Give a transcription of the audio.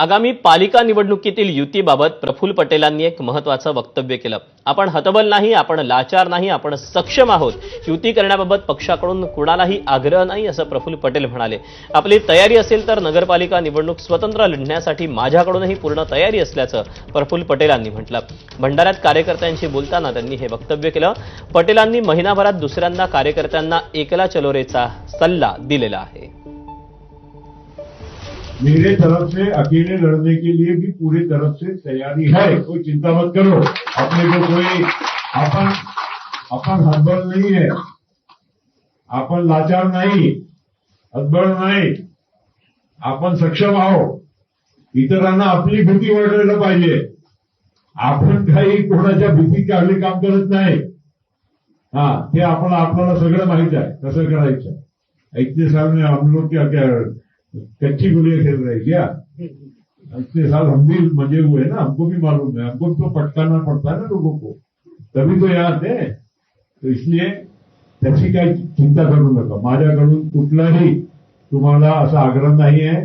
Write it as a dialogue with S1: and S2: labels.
S1: आगामी पालिका निवडणुकीतील युतीबाबत प्रफुल्ल पटेलांनी एक महत्वाचं वक्तव्य केलं. आपण हतबल नाही आपण लाचार नाही आपण सक्षम आहोत. युती करण्याबाबत पक्षाकडून कुणालाही आग्रह नाही असं प्रफुल्ल पटेल म्हणाले. आपली तयारी असेल तर नगरपालिका निवडणूक स्वतंत्र लढण्यासाठी माझ्याकडूनही पूर्ण तयारी असल्याचं प्रफुल्ल पटेलांनी म्हटलं. भंडाऱ्यात कार्यकर्त्यांशी बोलताना त्यांनी हे वक्तव्य केलं. पटेलांनी महिनाभरात दुसऱ्यांदा कार्यकर्त्यांना एकला चलोरेचा सल्ला दिलेला आहे.
S2: मेरे तरफ से अकेले लड़ने के लिए भी पूरी तरफ से तैयारी है। कोई चिंता मत करो। अपने को कोई अपन अपन हतबल नहीं है। आपण लाचार नाही हतबल नाही। आपण सक्षम आहोत इतरांना आपली भीती वाटायला पाहिजे आपण काही कोणाच्या भीती काढली काम करत नाही. हा ते आपण आपल्याला सगळं माहीत आहे. कसं करायचं? इतने साल में हम लोग क्या क्या कच्ची गुड़िया खेल रहे क्या? इतने साल हम भी मज़े हुए ना हमको भी मालूम है। हमको तो पटकाना पड़ता है ना लोगों को। तभी तो याद है। तो इसलिए त्याची काय चिंता करू नका माझ्याकडून कुठलाही तुम्हाला असा आग्रह नाही आहे